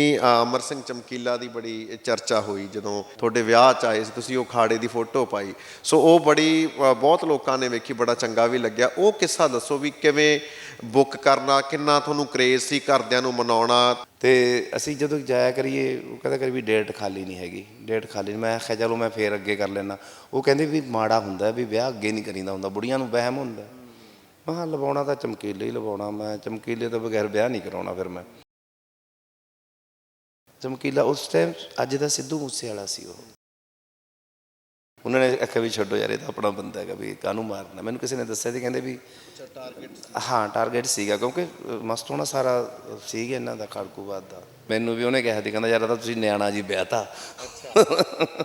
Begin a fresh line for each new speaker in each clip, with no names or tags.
ਅ, ਅਮਰ ਸਿੰਘ ਚਮਕੀਲਾ ਦੀ ਬੜੀ ਚਰਚਾ ਹੋਈ ਜਦੋਂ ਤੁਹਾਡੇ ਵਿਆਹ ਚ ਆਏ ਸੀ ਤੁਸੀਂ ਉਹ ਖਾੜੇ ਦੀ ਫੋਟੋ ਪਾਈ। ਸੋ ਉਹ ਬੜੀ ਬਹੁਤ ਲੋਕਾਂ ਨੇ ਵੇਖੀ ਬੜਾ ਚੰਗਾ ਵੀ ਲੱਗਿਆ। ਉਹ ਕਿੱਸਾ ਦੱਸੋ ਵੀ ਕਿਵੇਂ ਬੁੱਕ ਕਰਨਾ ਕਿੰਨਾ ਤੁਹਾਨੂੰ ਕਰੇਜ਼ ਸੀ ਘਰਦਿਆਂ ਨੂੰ ਮਨਾਉਣਾ?
ਤੇ ਅਸੀਂ ਜਦੋਂ ਜਾਇਆ ਕਰੀਏ ਉਹ ਕਹਿੰਦਾ ਕਰੀ ਵੀ ਡੇਟ ਖਾਲੀ ਨਹੀਂ ਹੈਗੀ। ਡੇਟ ਖਾਲੀ ਨਹੀਂ। ਮੈਂ ਆਖਿਆ ਚਲੋ ਮੈਂ ਫੇਰ ਅੱਗੇ ਕਰ ਲੈਣਾ ਉਹ ਕਹਿੰਦੇ ਵੀ ਮਾੜਾ ਹੁੰਦਾ ਵੀ ਵਿਆਹ ਅੱਗੇ ਨਹੀਂ ਕਰੀਦਾ ਹੁੰਦਾ। ਬੁੜੀਆਂ ਨੂੰ ਵਹਿਮ ਹੁੰਦਾ। ਮੈਂ ਕਿਹਾ ਲਵਾਉਣਾ ਤਾਂ ਚਮਕੀਲੇ ਹੀ ਲਵਾਉਣਾ। ਮੈਂ ਚਮਕੀਲੇ ਤੋਂ ਬਗੈਰ ਵਿਆਹ ਨਹੀਂ ਕਰਾਉਣਾ ਫਿਰ ਮੈਂ। ਚਮਕੀਲਾ ਉਸ ਟਾਈਮ ਅੱਜ ਦਾ ਸਿੱਧੂ ਮੂਸੇ ਵਾਲਾ ਸੀ ਉਹ। ਉਹਨਾਂ ਨੇ ਆਖਿਆ ਵੀ ਛੱਡੋ ਯਾਰ, ਇਹ ਤਾਂ ਆਪਣਾ ਬੰਦਾ ਹੈਗਾ ਵੀ ਕਾਹਨੂੰ ਮਾਰਨਾ। ਮੈਨੂੰ ਕਿਸੇ ਨੇ ਦੱਸਿਆ ਸੀ, ਕਹਿੰਦੇ ਵੀ ਹਾਂ ਟਾਰਗੇਟ ਸੀਗਾ, ਕਿਉਂਕਿ ਮਸਤ ਹੋਣਾ ਸਾਰਾ ਸੀਗਾ ਇਹਨਾਂ ਦਾ ਖੜਕੂਬਾਦ ਦਾ। ਮੈਨੂੰ ਵੀ ਉਹਨੇ ਕਿਹਾ ਸੀ, ਕਹਿੰਦਾ ਯਾਰ ਤਾਂ ਤੁਸੀਂ ਨਿਆਣਾ ਜੀ ਵਿਆਹਤਾ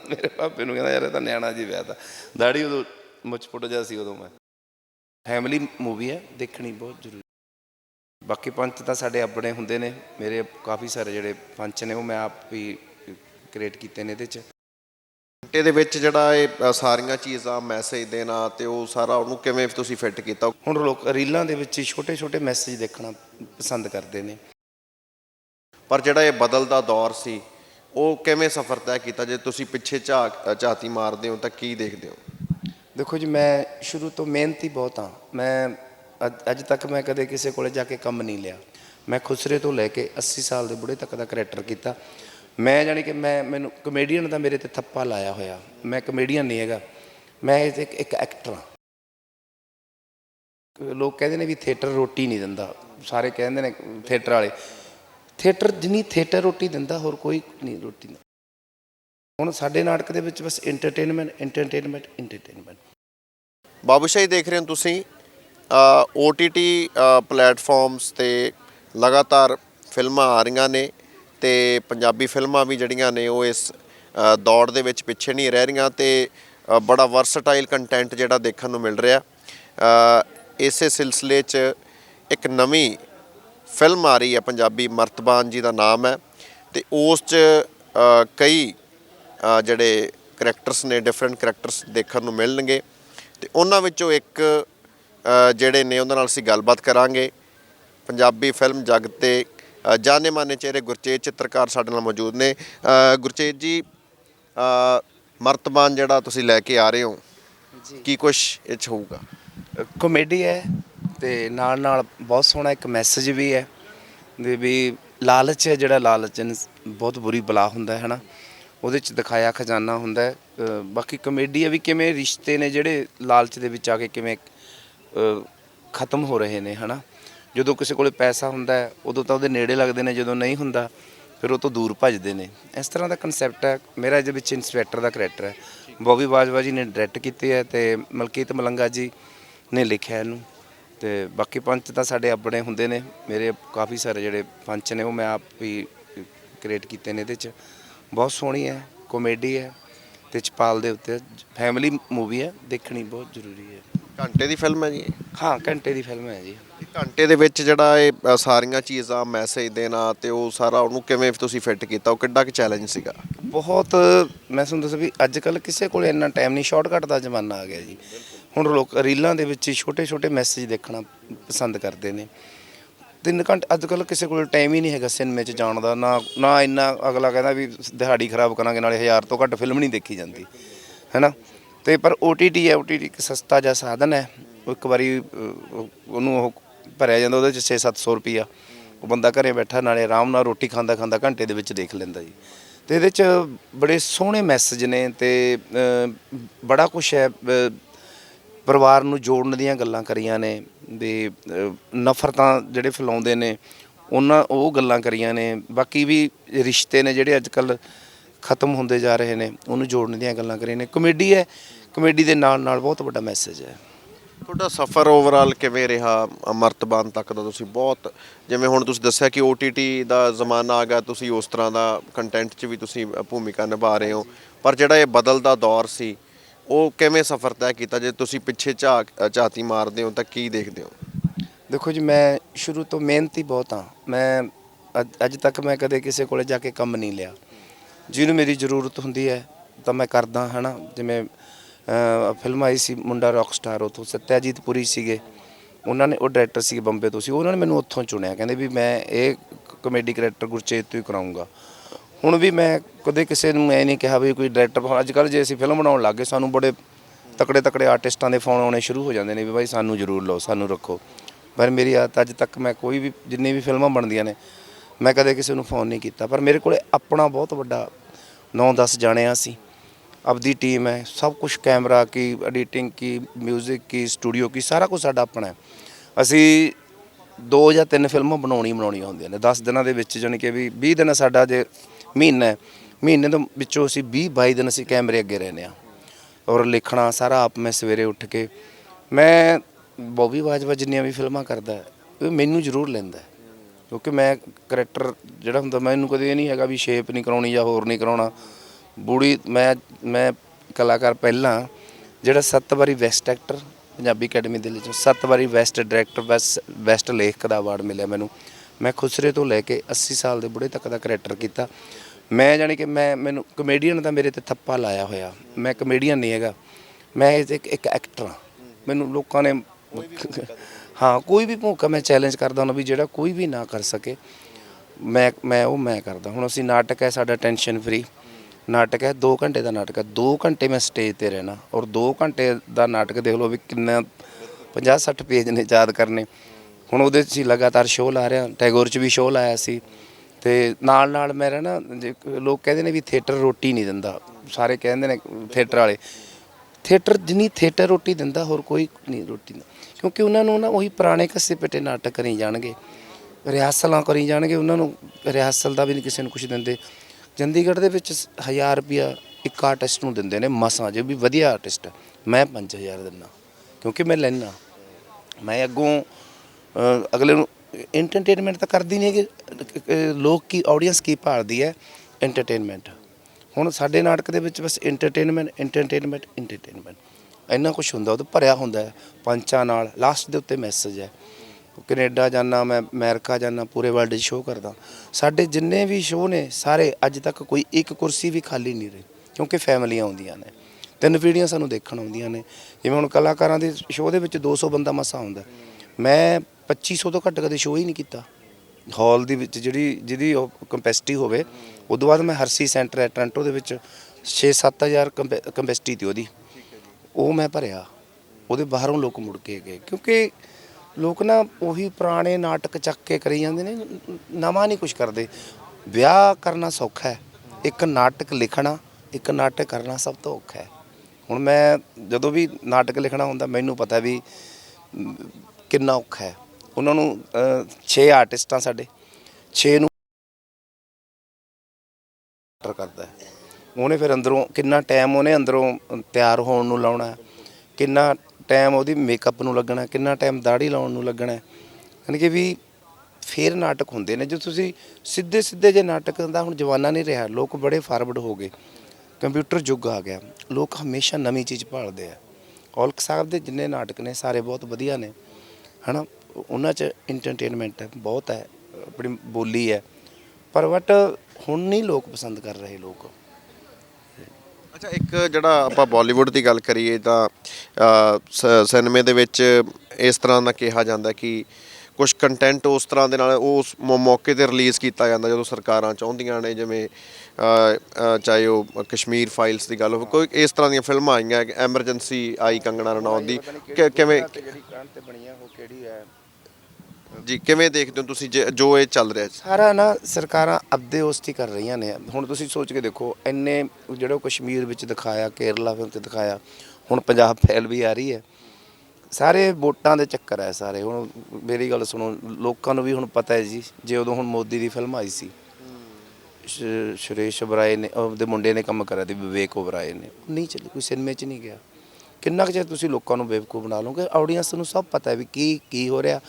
ਮੇਰੇ ਪਾਪੇ ਨੂੰ ਕਹਿੰਦਾ, ਯਾਰ ਤਾਂ ਨਿਆਣਾ ਜੀ ਵਿਆਹਤਾ ਦਾੜੀ ਉਦੋਂ ਮੁੱਛ ਪੁੱਟ ਜਾ ਸੀ ਉਦੋਂ ਮੈਂ। ਫੈਮਿਲੀ ਮੂਵੀ ਹੈ, ਦੇਖਣੀ ਬਹੁਤ ਜ਼ਰੂਰੀ ਬਾਕੀ ਪੰਚ ਤਾਂ ਸਾਡੇ ਆਪਣੇ ਹੁੰਦੇ ਨੇ ਮੇਰੇ ਕਾਫੀ ਸਾਰੇ ਜਿਹੜੇ ਪੰਚ ਨੇ ਉਹ ਮੈਂ ਆਪ ਹੀ ਕ੍ਰੀਏਟ ਕੀਤੇ ਨੇ ਇਹਦੇ 'ਚ।
ਘੰਟੇ ਦੇ ਵਿੱਚ ਜਿਹੜਾ ਇਹ ਅ, ਸਾਰੀਆਂ ਚੀਜ਼ਾਂ ਮੈਸੇਜ ਦੇਣਾ ਤੇ ਉਹ ਸਾਰਾ ਉਹਨੂੰ ਕਿਵੇਂ ਤੁਸੀਂ ਫਿੱਟ ਕੀਤਾ?
ਹੁਣ ਲੋਕ ਰੀਲਾਂ ਦੇ ਵਿੱਚ ਹੀ ਛੋਟੇ ਛੋਟੇ ਮੈਸੇਜ ਦੇਖਣਾ ਪਸੰਦ ਕਰਦੇ ਨੇ।
ਪਰ ਜਿਹੜਾ ਇਹ ਬਦਲਦਾ ਦੌਰ ਸੀ ਉਹ ਕਿਵੇਂ ਸਫ਼ਰ ਤੈਅ ਕੀਤਾ? ਜੇ ਤੁਸੀਂ ਪਿੱਛੇ ਝਾਕ ਅ, ਝਾਤੀ ਮਾਰਦੇ ਹੋ ਤਾਂ ਕੀ ਦੇਖਦੇ ਹੋ?
ਦੇਖੋ ਜੀ ਮੈਂ ਸ਼ੁਰੂ ਤੋਂ ਮਿਹਨਤੀ ਬਹੁਤ ਹਾਂ। ਮੈਂ ਅੱਜ- ਅੱਜ ਤੱਕ ਮੈਂ ਕਦੇ ਕਿਸੇ ਕੋਲੇ ਜਾ ਕੇ ਕੰਮ ਨਹੀਂ ਲਿਆ। ਮੈਂ ਖੁਸਰੇ ਤੋਂ ਲੈ ਕੇ 80 ਸਾਲ ਦੇ ਬੁੜੇ ਤੱਕ ਦਾ ਕਰੈਕਟਰ ਕੀਤਾ। ਮੈਂ ਜਾਣੀ ਕਿ ਮੈਂ ਮੈਨੂੰ ਕਮੇਡੀਅਨ ਦਾ ਮੇਰੇ ਤੇ ਥੱਪਾ ਲਾਇਆ ਹੋਇਆ। ਮੈਂ ਕਮੇਡੀਅਨ ਨਹੀਂ ਹੈਗਾ। ਮੈਂ ਇਹ ਇੱਕ ਇੱਕ ਐਕਟਰ ਹਾਂ। ਲੋਕ ਕਹਿੰਦੇ ਨੇ ਵੀ ਥੀਏਟਰ ਰੋਟੀ ਨਹੀਂ ਦਿੰਦਾ। ਸਾਰੇ ਕਹਿੰਦੇ ਨੇ ਥੀਏਟਰ ਵਾਲੇ ਥੀਏਟਰ ਜਿੰਨੀ ਥੀਏਟਰ ਰੋਟੀ ਦਿੰਦਾ, ਹੋਰ ਕੋਈ ਨਹੀਂ ਰੋਟੀ ਦਿੰਦਾ। ਹੁਣ ਸਾਡੇ ਨਾਟਕ ਦੇ ਵਿੱਚ ਬਸ ਐਂਟਰਟੇਨਮੈਂਟ ਐਂਟਰਟੇਨਮੈਂਟ ਐਂਟਰਟੇਨਮੈਂਟ
ਬਾਬੂਸ਼ਾਹੀ ਦੇਖ ਰਹੇ ਹੋ ਤੁਸੀਂ। OTT ਪਲੇਟਫਾਰਮਸ ਤੇ ਲਗਾਤਾਰ ਫਿਲਮਾਂ ਆ ਰਹੀਆਂ ਨੇ ਤੇ ਪੰਜਾਬੀ ਫਿਲਮਾਂ ਵੀ ਜਿਹੜੀਆਂ ਨੇ ਉਹ ਇਸ ਦੌੜ ਦੇ ਵਿੱਚ ਪਿੱਛੇ ਨਹੀਂ ਰਹਿ ਰਹੀਆਂ ਤੇ ਬੜਾ ਵਰਸਟਾਈਲ ਕੰਟੈਂਟ ਜਿਹੜਾ ਦੇਖਣ ਨੂੰ ਮਿਲ ਰਿਹਾ। ਇਸੇ ਸਿਲਸਿਲੇ 'ਚ ਇੱਕ ਨਵੀਂ ਫਿਲਮ ਆ ਰਹੀ ਹੈ ਪੰਜਾਬੀ ਮਰਤਬਾਨ ਜੀ ਦਾ ਨਾਮ ਹੈ ਤੇ ਉਸ 'ਚ ਕਈ ਜਿਹੜੇ ਕਰੈਕਟਰਸ ਨੇ ਡਿਫਰੈਂਟ ਕਰੈਕਟਰਸ ਦੇਖਣ ਨੂੰ ਮਿਲਣਗੇ ਤੇ ਉਹਨਾਂ ਵਿੱਚੋਂ ਇੱਕ ਜਿਹੜੇ ਨੇ ਉਹਨਾਂ ਨਾਲ ਅਸੀਂ ਗੱਲਬਾਤ ਕਰਾਂਗੇ। ਪੰਜਾਬੀ ਫਿਲਮ ਜਗਤ ਤੇ ਜਾਣੇ ਮਾਨੇ ਚਿਹਰੇ ਗੁਰਚੇਤ ਚਿੱਤਰਕਾਰ ਸਾਡੇ ਨਾਲ ਮੌਜੂਦ ਨੇ। ਗੁਰਚੇਤ ਜੀ ਮਰਤਬਾਨ ਜਿਹੜਾ ਤੁਸੀਂ ਲੈ ਕੇ ਆ ਰਹੇ ਹੋ ਕੀ ਕੁਝ ਇਹ 'ਚ ਹੋਊਗਾ?
ਕਾਮੇਡੀ ਹੈ ਤੇ ਨਾਲ ਨਾਲ ਬਹੁਤ ਸੋਹਣਾ ਇੱਕ ਮੈਸੇਜ ਵੀ ਹੈ ਵੀ ਵੀ ਲਾਲਚ ਹੈ ਜਿਹੜਾ ਲਾਲਚ ਬਹੁਤ ਬੁਰੀ ਬਲਾ ਹੁੰਦਾ ਹੈ ਹਨਾ। ਉਹਦੇ ਚ ਦਿਖਾਇਆ ਖਜ਼ਾਨਾ ਹੁੰਦਾ ਹੈ। ਬਾਕੀ ਕਾਮੇਡੀ ਹੈ ਵੀ ਕਿਵੇਂ ਰਿਸ਼ਤੇ ਨੇ ਜਿਹੜੇ ਲਾਲਚ ਦੇ ਵਿੱਚ ਆ ਕੇ ਕਿਵੇਂ ਖਤਮ ਹੋ ਰਹੇ ਨੇ, ਹਨਾ? ਜਦੋਂ ਕਿਸੇ ਕੋਲੇ ਪੈਸਾ ਹੁੰਦਾ ਹੈ, ਉਦੋਂ ਤਾਂ ਉਹਦੇ ਨੇੜੇ ਲੱਗਦੇ ਨੇ, ਜਦੋਂ ਨਹੀਂ ਹੁੰਦਾ, ਫਿਰ ਉਹ ਤੋਂ ਦੂਰ ਭੱਜਦੇ ਨੇ। ਇਸ ਤਰ੍ਹਾਂ ਦਾ ਕਨਸੈਪਟ ਹੈ। ਮੇਰਾ ਇਹਦੇ ਵਿੱਚ ਇਨਸਪੈਕਟਰ ਦਾ ਕਰੈਕਟਰ ਹੈ। ਬੋਬੀ ਬਾਜਵਾ ਜੀ ਨੇ ਡਾਇਰੈਕਟ ਕੀਤੀ ਹੈ ਤੇ ਮਲਕੀਤ ਮਲੰਗਾ ਜੀ ਨੇ ਲਿਖਿਆ ਇਹਨੂੰ। ਤੇ ਬਾਕੀ ਪੰਚ ਤਾਂ ਸਾਡੇ ਆਪਣੇ ਹੁੰਦੇ ਨੇ। ਮੇਰੇ ਕਾਫੀ ਸਾਰੇ ਜਿਹੜੇ ਪੰਚ ਨੇ, ਉਹ ਮੈਂ ਆਪ ਹੀ ਕ੍ਰੀਏਟ ਕੀਤੇ ਨੇ ਇਹਦੇ 'ਚ। ਬਹੁਤ ਸੋਹਣੀ ਹੈ ਕਾਮੇਡੀ ਹੈ। ਤੇ ਚਪਾਲ ਦੇ ਉੱਤੇ ਫੈਮਿਲੀ ਮੂਵੀ ਹੈ। ਦੇਖਣੀ ਬਹੁਤ ਜ਼ਰੂਰੀ ਹੈ।
ਘੰਟੇ ਦੀ ਫਿਲਮ ਹੈ ਜੀ ਇਹ।
ਹਾਂ ਘੰਟੇ ਦੀ ਫਿਲਮ ਹੈ ਜੀ।
ਇਹ ਘੰਟੇ ਦੇ ਵਿੱਚ ਜਿਹੜਾ ਇਹ ਅ, ਸਾਰੀਆਂ ਚੀਜ਼ਾਂ ਮੈਸੇਜ ਦੇਣਾ ਤੇ ਉਹ ਸਾਰਾ ਉਹਨੂੰ ਕਿਵੇਂ ਤੁਸੀਂ ਫਿੱਟ ਕੀਤਾ? ਉਹ ਕਿੱਡਾ ਕੁ ਚੈਲੰਜ ਸੀਗਾ?
ਬਹੁਤ ਮੈਂ ਤੁਹਾਨੂੰ ਦੱਸਾਂ ਵੀ ਅੱਜ ਕੱਲ ਕਿਸੇ ਕੋਲ ਇੰਨਾ ਟਾਈਮ ਨਹੀਂ ਸ਼ਾਰਟਕਟ ਦਾ ਜ਼ਮਾਨਾ ਆ ਗਿਆ ਜੀ। ਹੁਣ ਲੋਕ ਰੀਲਾਂ ਦੇ ਵਿੱਚ ਹੀ ਛੋਟੇ ਛੋਟੇ ਮੈਸੇਜ ਦੇਖਣਾ ਪਸੰਦ ਕਰਦੇ ਨੇ। ਤਿੰਨ ਘੰਟੇ ਅੱਜ ਕੱਲ ਕਿਸੇ ਕੋਲ ਟਾਈਮ ਹੀ ਨਹੀਂ ਹੈਗਾ ਸਿਨੇਮੇ 'ਚ ਜਾਣ ਦਾ। ਨਾ ਨਾ ਇੰਨਾ ਅਗਲਾ ਕਹਿੰਦਾ ਵੀ ਦਿਹਾੜੀ ਖਰਾਬ ਕਰਾਂਗੇ ਨਾਲੇ ਹਜ਼ਾਰ ਤੋਂ ਘੱਟ ਫਿਲਮ ਨਹੀਂ ਦੇਖੀ ਜਾਂਦੀ। ਹੈਨਾ? ਤੇ ਪਰ OTT ਹੈ OTT ਇੱਕ ਸਸਤਾ ਜਿਹਾ ਸਾਧਨ ਹੈ। ਉਹ ਇੱਕ ਵਾਰੀ ਅਹ, ਉਹਨੂੰ ਉਹ ਭਰਿਆ ਜਾਂਦਾ ਉਹਦੇ 'ਚ 6-700 ਰੁਪਿਆ ਉਹ ਬੰਦਾ ਘਰੇ ਬੈਠਾ ਨਾਲੇ ਆਰਾਮ ਨਾਲ ਰੋਟੀ ਖਾਂਦਾ ਖਾਂਦਾ ਘੰਟੇ ਦੇ ਵਿੱਚ ਦੇਖ ਲੈਂਦਾ ਜੀ। ਤੇ ਇਹਦੇ 'ਚ ਬੜੇ ਸੋਹਣੇ ਮੈਸੇਜ ਨੇ ਤੇ ਅਹ, ਬੜਾ ਕੁਝ ਹੈ ਅਹ, ਪਰਿਵਾਰ ਨੂੰ ਜੋੜਨ ਦੀਆਂ ਗੱਲਾਂ ਕਰੀਆਂ ਨੇ। ਵੀ ਨਫ਼ਰਤਾਂ ਜਿਹੜੇ ਫੈਲਾਉਂਦੇ ਨੇ ਉਹਨਾਂ ਉਹ ਗੱਲਾਂ ਕਰੀਆਂ ਨੇ। ਬਾਕੀ ਵੀ ਰਿਸ਼ਤੇ ਨੇ ਜਿਹੜੇ ਅੱਜ ਕੱਲ ਖਤਮ ਹੁੰਦੇ ਜਾ ਰਹੇ ਨੇ ਉਹਨੂੰ ਜੋੜਨ ਦੀਆਂ ਗੱਲਾਂ ਕਰੀਆਂ ਨੇ। ਕਮੇਡੀ ਹੈ ਕਮੇਡੀ ਦੇ ਨਾਲ ਨਾਲ ਬਹੁਤ ਵੱਡਾ ਮੈਸੇਜ ਹੈ।
ਤੁਹਾਡਾ ਸਫ਼ਰ ਓਵਰਆਲ ਕਿਵੇਂ ਰਿਹਾ ਅਮਰਤਬਾਨ ਤੱਕ ਦਾ? ਤੁਸੀਂ ਬਹੁਤ ਜਿਵੇਂ ਹੁਣ ਤੁਸੀਂ ਦੱਸਿਆ ਕਿ OTT ਦਾ ਜ਼ਮਾਨਾ ਆ ਗਿਆ ਤੁਸੀਂ ਉਸ ਤਰ੍ਹਾਂ ਦਾ ਕੰਟੈਂਟ 'ਚ ਵੀ ਤੁਸੀਂ ਭੂਮਿਕਾ ਨਿਭਾ ਰਹੇ ਹੋ। ਪਰ ਜਿਹੜਾ ਇਹ ਬਦਲਦਾ ਦੌਰ ਸੀ ਉਹ ਕਿਵੇਂ ਸਫ਼ਰ ਤੈਅ ਕੀਤਾ? ਜੇ ਤੁਸੀਂ ਪਿੱਛੇ ਝਾਕ ਝਾਤੀ ਮਾਰਦੇ ਹੋ ਤਾਂ ਕੀ ਦੇਖਦੇ ਹੋ?
ਦੇਖੋ ਜੀ ਮੈਂ ਸ਼ੁਰੂ ਤੋਂ ਮਿਹਨਤੀ ਬਹੁਤ ਹਾਂ। ਮੈਂ ਅੱਜ- ਅੱਜ ਤੱਕ ਮੈਂ ਕਦੇ ਕਿਸੇ ਕੋਲੇ ਜਾ ਕੇ ਕੰਮ ਨਹੀਂ ਲਿਆ। ਜਿਹਨੂੰ ਮੇਰੀ ਜ਼ਰੂਰਤ ਹੁੰਦੀ ਹੈ, ਤਾਂ ਮੈਂ ਕਰਦਾ, ਹਨਾ? ਜਿਵੇਂ ਫਿਲਮ ਆਈ ਸੀ ਮੁੰਡਾ ਰੌਕ ਸਟਾਰ ਉਥੋਂ, ਸਤਿਆਜੀਤ ਪੁਰੀ ਸੀਗੇ। ਉਹਨਾਂ ਨੇ, ਉਹ ਡਾਇਰੈਕਟਰ ਸੀਗੇ ਬੰਬੇ ਤੋਂ। ਸੀ, ਉਹਨਾਂ ਨੇ ਮੈਨੂੰ ਉੱਥੋਂ ਚੁਣਿਆ। ਕਹਿੰਦੇ ਵੀ ਮੈਂ ਇਹ ਕਮੇਡੀ ਕਰੈਕਟਰ ਗੁਰਚੇਤ ਤੋਂ ਹੀ ਕਰਾਉਂਗਾ ਹੁਣ ਵੀ ਮੈਂ ਕਦੇ ਕਿਸੇ ਨੂੰ ਐ ਨਹੀਂ ਕਿਹਾ ਵੀ ਕੋਈ ਡਾਇਰੈਕਟਰ ਅੱਜ ਕੱਲ੍ਹ ਜੇ ਅਸੀਂ ਫਿਲਮ ਬਣਾਉਣ ਲੱਗੇ ਸਾਨੂੰ ਬੜੇ ਤਕੜੇ ਤਕੜੇ ਆਰਟਿਸਟਾਂ ਦੇ ਫੋਨ ਆਉਣੇ ਸ਼ੁਰੂ ਹੋ ਜਾਂਦੇ ਨੇ ਵੀ ਬਾਈ ਸਾਨੂੰ ਜ਼ਰੂਰ ਲਓ, ਸਾਨੂੰ ਰੱਖੋ। ਪਰ ਮੇਰੀ ਆਦਤ ਅੱਜ ਤੱਕ ਮੈਂ ਕੋਈ ਵੀ, ਜਿੰਨੀ ਵੀ ਫਿਲਮਾਂ ਬਣਦੀਆਂ ਨੇ, ਮੈਂ ਕਦੇ ਕਿਸੇ ਨੂੰ ਫੋਨ ਨਹੀਂ ਕੀਤਾ। ਪਰ ਮੇਰੇ ਕੋਲੇ ਆਪਣਾ ਬਹੁਤ ਵੱਡਾ 9-10 ਜਾਣੇ ਆ ਅਸੀਂ। ਆਪਦੀ ਟੀਮ ਹੈ ਸਭ ਕੁਝ ਕੈਮਰਾ ਕੀ ਐਡੀਟਿੰਗ ਕੀ 뮤직 ਕੀ ਸਟੂਡੀਓ ਕੀ ਸਾਰਾ ਕੁਝ ਸਾਡਾ ਆਪਣਾ ਹੈ। ਅਸੀਂ ਦੋ ਜਾਂ ਤਿੰਨ ਫਿਲਮਾਂ ਬਣਾਉਣੀ ਬਣਾਉਣੀਆਂ ਹੁੰਦੀਆਂ ਨੇ 10 ਦਿਨਾਂ ਦੇ ਵਿੱਚ ਜਾਣੀ ਕਿ ਵੀ 20 ਦਿਨ ਸਾਡਾ ਜੇ ਮਹੀਨਾ ਹੈ ਮਹੀਨੇ ਤੋਂ ਵਿੱਚੋਂ ਅਸੀਂ 20 22 ਦਿਨ ਅਸੀਂ ਕੈਮਰੇ ਅੱਗੇ ਰਹਿੰਦੇ ਆ ਔਰ ਲਿਖਣਾ ਸਾਰਾ ਆਪ ਮੈਂ ਸਵੇਰੇ ਉੱਠ ਕੇ ਮੈਂ ਬੋਬੀ ਬਾਜਵਾ ਜਿੰਨੀਆਂ ਵੀ ਫਿਲਮਾਂ ਕਰਦਾ ਹੈ, ਮੈਨੂੰ ਜ਼ਰੂਰ ਲੈਂਦਾ ਕਿਉਂਕਿ ਮੈਂ ਕਰੈਕਟਰ ਜਿਹੜਾ ਹੁੰਦਾ ਮੈਨੂੰ ਕਦੇ ਇਹ ਨਹੀਂ ਹੈਗਾ ਵੀ ਸ਼ੇਪ ਨਹੀਂ ਕਰਾਉਣੀ ਜਾਂ ਹੋਰ ਨਹੀਂ ਕਰਾਉਣਾ। ਬੂੜੀ, ਮੈਂ ਮੈਂ ਕਲਾਕਾਰ ਪਹਿਲਾਂ, ਜਿਹੜਾ ਸੱਤ ਵਾਰੀ ਬੈਸਟ ਐਕਟਰ ਪੰਜਾਬੀ ਅਕੈਡਮੀ ਦੇ ਚੋਂ ਸੱਤ ਵਾਰੀ ਬੈਸਟ ਡਾਇਰੈਕਟਰ ਬੈਸਟ ਲੇਖਕ ਦਾ ਅਵਾਰਡ ਮਿਲਿਆ ਮੈਨੂੰ। ਮੈਂ ਖੁਸਰੇ ਤੋਂ ਲੈ ਕੇ 80 ਸਾਲ ਦੇ ਬੁੜੇ ਤੱਕ ਦਾ ਕਰੈਕਟਰ ਕੀਤਾ। ਮੈਂ ਜਾਣੀ ਕਿ ਮੈਂ, ਮੈਨੂੰ ਕਮੇਡੀਅਨ ਦਾ ਮੇਰੇ ਤੇ ਥੱਪਾ ਲਾਇਆ ਹੋਇਆ। ਮੈਂ ਕਮੇਡੀਅਨ ਨਹੀਂ ਹੈਗਾ। ਮੈਂ ਇੱਕ ਇੱਕ ਐਕਟਰ ਹਾਂ। ਮੈਨੂੰ ਲੋਕਾਂ ਨੇ ਹਾਂ, ਕੋਈ ਵੀ ਭੂਕਾ ਮੈਂ ਚੈਲੰਜ ਕਰਦਾ ਹੁੰਦਾ ਵੀ ਜਿਹੜਾ ਕੋਈ ਵੀ ਨਾ ਕਰ ਸਕੇ। ਮੈਂ ਮੈਂ, ਉਹ ਮੈਂ ਕਰਦਾ। ਹੁਣ ਅਸੀਂ ਨਾਟਕ ਹੈ, ਸਾਡਾ ਟੈਨਸ਼ਨ ਫਰੀ ਨਾਟਕ ਹੈ 2 ਘੰਟੇ ਦਾ ਨਾਟਕ ਹੈ। 2 ਘੰਟੇ ਮੈਂ ਸਟੇਜ ਤੇ ਰਹਿਣਾ। ਔਰ 2 ਘੰਟੇ ਦਾ ਨਾਟਕ ਦੇਖ ਲਓ ਵੀ ਕਿੰਨਾ 50 60 ਪੇਜ ਨੇ ਯਾਦ ਕਰਨੇ। ਹੁਣ ਉਹਦੇ 'ਚ ਹੀ ਲਗਾਤਾਰ ਸ਼ੋਅ ਲਾ ਰਿਹਾ। ਟੈਗੋਰ 'ਚ ਵੀ ਸ਼ੋਅ ਲਾਇਆ ਸੀ। ਤੇ ਨਾਲ ਨਾਲ ਮੇਰਾ ਨਾ ਜੇ ਲੋਕ ਕਹਿੰਦੇ ਨੇ ਵੀ ਥੀਏਟਰ ਰੋਟੀ ਨਹੀਂ ਦਿੰਦਾ। ਸਾਰੇ ਕਹਿੰਦੇ ਨੇ ਥੀਏਟਰ ਵਾਲੇ ਥੀਏਟਰ ਜਿੰਨੀ ਥੀਏਟਰ ਰੋਟੀ ਦਿੰਦਾ, ਹੋਰ ਕੋਈ ਨਹੀਂ ਰੋਟੀ ਦਿੰਦਾ। ਕਿਉਂਕਿ ਉਹਨਾਂ ਨੂੰ ਨਾ ਉਹੀ ਪੁਰਾਣੇ ਕੱਸੇ ਪਿੱਟੇ ਨਾਟਕ ਕਰੀ ਜਾਣਗੇ, ਰਿਹਾਸਲਾਂ ਕਰੀ ਜਾਣਗੇ, ਉਹਨਾਂ ਨੂੰ ਰਿਹਾਸਲ ਦਾ ਵੀ ਨਹੀਂ ਕਿਸੇ ਨੂੰ ਕੁਝ ਦਿੰਦੇ। ਚੰਡੀਗੜ੍ਹ ਦੇ ਵਿੱਚ 1000 ਰੁਪਿਆ ਇੱਕ ਆਰਟਿਸਟ ਨੂੰ ਦਿੰਦੇ ਨੇ, ਮਸਾਂ, ਜੇ ਵੀ ਵਧੀਆ ਆਰਟਿਸਟ ਹੈ। ਮੈਂ 5000 ਦਿੰਦਾ, ਕਿਉਂਕਿ ਮੈਂ ਲੈਣਾ ਮੈਂ ਅੱਗੋਂ ਅਗਲੇ ਨੂੰ ਐਂਟਰਟੇਨਮੈਂਟ ਤਾਂ ਕਰਦੀ ਨਹੀਂ ਕਿ ਲੋਕ ਕੀ ਆਡੀਅנס ਕੀ ਭਾਲਦੀ ਹੈ? ਐਂਟਰਟੇਨਮੈਂਟ ਹੁਣ ਸਾਡੇ ਨਾਟਕ ਦੇ ਵਿੱਚ ਬਸ ਐਂਟਰਟੇਨਮੈਂਟ ਐਂਟਰਟੇਨਮੈਂਟ ਐਂਟਰਟੇਨਮੈਂਟ ਇੰਨਾ ਕੁਝ ਹੁੰਦਾ, ਉਹ ਤਾਂ ਭਰਿਆ ਹੁੰਦਾ ਹੈ, ਪੰਚਾਂ ਨਾਲ। ਲਾਸਟ ਦੇ ਉੱਤੇ ਮੈਸੇਜ ਹੈ। ਕੈਨੇਡਾ ਜਾਣਾ ਮੈਂ ਅਮਰੀਕਾ ਜਾਣਾ ਪੂਰੇ ਵਰਲਡ 'ਚ ਸ਼ੋਅ ਕਰਦਾ। ਸਾਡੇ ਜਿੰਨੇ ਵੀ ਸ਼ੋਅ ਨੇ, ਸਾਰੇ ਅੱਜ ਤੱਕ ਕੋਈ ਇੱਕ ਕੁਰਸੀ ਵੀ ਖਾਲੀ ਨਹੀਂ ਰਹੀ, ਕਿਉਂਕਿ ਫੈਮਲੀਆਂ ਆਉਂਦੀਆਂ ਨੇ। ਤਿੰਨ ਪੀੜ੍ਹੀਆਂ ਸਾਨੂੰ ਦੇਖਣ ਆਉਂਦੀਆਂ ਨੇ। ਜਿਵੇਂ ਹੁਣ ਕਲਾਕਾਰਾਂ ਦੇ ਸ਼ੋਅ ਦੇ ਵਿੱਚ 200 ਬੰਦਾ ਮਸਾ ਆਉਂਦਾ। ਮੈਂ 2500 ਤੋਂ ਘੱਟ ਕਦੇ ਸ਼ੋਅ ਹੀ ਨਹੀਂ ਕੀਤਾ। ਹਾਲ ਦੇ ਵਿੱਚ ਜਿਹੜੀ, ਜਿਹਦੀ ਕੰਪੈਸਿਟੀ ਹੋਵੇ ਉਦੋਂ ਬਾਅਦ ਮੈਂ ਹਰਸੀ ਸੈਂਟਰ ਹੈ, ਟ੍ਰਾਂਟੋ ਦੇ ਵਿੱਚ 6-7000 ਕੰਪੈਸਿਟੀ ਤੀ ਉਹਦੀ। ਉਹ ਮੈਂ ਭਰਿਆ। ਉਹਦੇ ਬਾਹਰੋਂ ਲੋਕ ਮੁੜ ਕੇ ਗਏ। ਕਿਉਂਕਿ ਲੋਕ ਨਾ ਉਹੀ ਪੁਰਾਣੇ ਨਾਟਕ ਚੱਕ ਕੇ ਕਰੀ ਜਾਂਦੇ ਨੇ, ਨਵਾਂ ਨਹੀਂ ਕੁਝ ਕਰਦੇ। ਵਿਆਹ ਕਰਨਾ ਸੌਖਾ ਹੈ। ਇੱਕ ਨਾਟਕ ਲਿਖਣਾ, ਇੱਕ ਨਾਟਕ ਕਰਨਾ ਸਭ ਤੋਂ ਔਖਾ ਹੈ। ਹੁਣ ਮੈਂ ਜਦੋਂ ਵੀ ਨਾਟਕ ਲਿਖਣਾ ਹੁੰਦਾ, ਮੈਨੂੰ ਪਤਾ ਵੀ ਕਿੰਨਾ ਔਖਾ ਹੈ। ਉਹਨਾਂ ਨੂੰ 6 ਆਰਟਿਸਟਾਂ ਸਾਡੇ। 6 ਨੂੰ ਕਰ ਕਰਦਾ ਉਹਨੇ ਫਿਰ ਅੰਦਰੋਂ ਕਿੰਨਾ ਟਾਈਮ ਉਹਨੇ ਅੰਦਰੋਂ ਤਿਆਰ ਹੋਣ ਨੂੰ ਲਾਉਣਾ ਕਿੰਨਾ ਟਾਈਮ ਉਹਦੀ ਮੇਕਅਪ ਨੂੰ ਲੱਗਣਾ ਕਿੰਨਾ ਟਾਈਮ ਦਾੜੀ ਲਾਉਣ ਨੂੰ ਲੱਗਣਾ ਹੈ। ਯਾਨੀ ਕਿ ਵੀ ਫੇਰ ਨਾਟਕ ਹੁੰਦੇ ਨੇ। ਜੇ ਤੁਸੀਂ ਸਿੱਧੇ ਸਿੱਧੇ ਜੇ ਨਾਟਕ ਦਾ ਹੁਣ ਜਵਾਨਾ ਨਹੀਂ ਰਿਹਾ, ਲੋਕ ਬੜੇ ਫਾਰਵਰਡ ਹੋ ਗਏ। ਕੰਪਿਊਟਰ ਯੁੱਗ ਆ ਗਿਆ। ਲੋਕ ਹਮੇਸ਼ਾ ਨਵੀਂ ਚੀਜ਼ ਭਾਲਦੇ ਆ। ਔਲਖ ਸਾਹਿਬ ਦੇ ਜਿੰਨੇ ਨਾਟਕ ਨੇ, ਸਾਰੇ ਬਹੁਤ ਵਧੀਆ ਨੇ। ਹਨਾ? ਉਹਨਾਂ 'ਚ ਐਂਟਰਟੇਨਮੈਂਟ ਹੈ ਬਹੁਤ ਹੈ ਆਪਣੀ ਬੋਲੀ ਹੈ। ਪਰ ਬਟ ਹੁਣ ਨਹੀਂ ਲੋਕ ਪਸੰਦ ਕਰ ਰਹੇ ਲੋਕ।
ਅੱਛਾ ਇੱਕ ਜਿਹੜਾ ਆਪਾਂ ਬਾਲੀਵੁੱਡ ਦੀ ਗੱਲ ਕਰੀਏ ਤਾਂ ਸਿਨੇਮੇ ਦੇ ਵਿੱਚ ਇਸ ਤਰ੍ਹਾਂ ਦਾ ਕਿਹਾ ਜਾਂਦਾ ਕਿ ਕੁਝ ਕੰਟੈਂਟ ਉਸ ਤਰ੍ਹਾਂ ਦੇ ਨਾਲ ਉਸ ਮੌ- ਮੌਕੇ ਤੇ ਰਿਲੀਜ਼ ਕੀਤਾ ਜਾਂਦਾ ਜਦੋਂ ਸਰਕਾਰਾਂ ਚਾਹੁੰਦੀਆਂ ਨੇ ਜਿਵੇਂ ਚਾਹੇ ਉਹ ਕਸ਼ਮੀਰ ਫਾਈਲਸ ਦੀ ਗੱਲ ਹੋਵੇ ਕੋਈ ਇਸ ਤਰ੍ਹਾਂ ਦੀਆਂ ਫਿਲਮਾਂ ਆਈਆਂ ਐਮਰਜੈਂਸੀ ਆਈ ਕੰਗਣਾ ਰਣੌਤ ਦੀ। ਕਿਵੇਂ
ਜਿਹੜੀ ਕੰਨ ਤੇ ਬਣੀ ਆ ਉਹ ਕਿਹੜੀ ਹੈ?
ਜੀ, ਕਿਵੇਂ ਦੇਖਦੇ ਹੋ ਤੁਸੀਂ ਜੇ- ਜੋ ਇਹ ਚੱਲ ਰਿਹਾ
ਸਾਰਾ ਨਾ ਸਰਕਾਰਾਂ ਆਪਦੇ ਉਸ 'ਤੇ ਹੀ ਕਰ ਰਹੀਆਂ ਨੇ। ਹੁਣ ਤੁਸੀਂ ਸੋਚ ਕੇ ਦੇਖੋ, ਇੰਨੇ ਜਿਹੜਾ ਕਸ਼ਮੀਰ ਵਿੱਚ ਦਿਖਾਇਆ, ਕੇਰਲਾ ਵਿੱਚ ਦਿਖਾਇਆ, ਹੁਣ ਪੰਜਾਬ ਫੈਲ ਵੀ ਆ ਰਹੀ ਹੈ। ਸਾਰੇ ਵੋਟਾਂ ਦੇ ਚੱਕਰ ਹੈ ਸਾਰੇ। ਹੁਣ ਮੇਰੀ ਗੱਲ ਸੁਣੋ, ਲੋਕਾਂ ਨੂੰ ਵੀ ਹੁਣ ਪਤਾ ਹੈ ਜੀ, ਜੇ ਉਦੋਂ ਹੁਣ ਮੋਦੀ ਦੀ ਫਿਲਮ ਆਈ ਸੀ, ਸ਼- ਸੁਰੇਸ਼ ਓਬਰਾਏ ਨੇ ਉਹਦੇ ਮੁੰਡੇ ਨੇ ਕੰਮ ਕਰਿਆ ਤੇ ਵਿਵੇਕ ਓਬਰਾਏ ਨੇ। ਉਹ ਨਹੀਂ ਚੱਲੀ, ਕੋਈ ਸਿਨੇਮੇ 'ਚ ਨਹੀਂ ਗਿਆ। ਕਿੰਨਾ ਕੁ ਚਿਰ ਤੁਸੀਂ ਲੋਕਾਂ ਨੂੰ ਬੇਵਕੂਫ ਬਣਾ ਲਓਗੇ? ਆਡੀਅנס ਨੂੰ ਸਭ ਪਤਾ ਹੈ ਵੀ ਕੀ ਕੀ ਹੋ ਰਿਹਾ।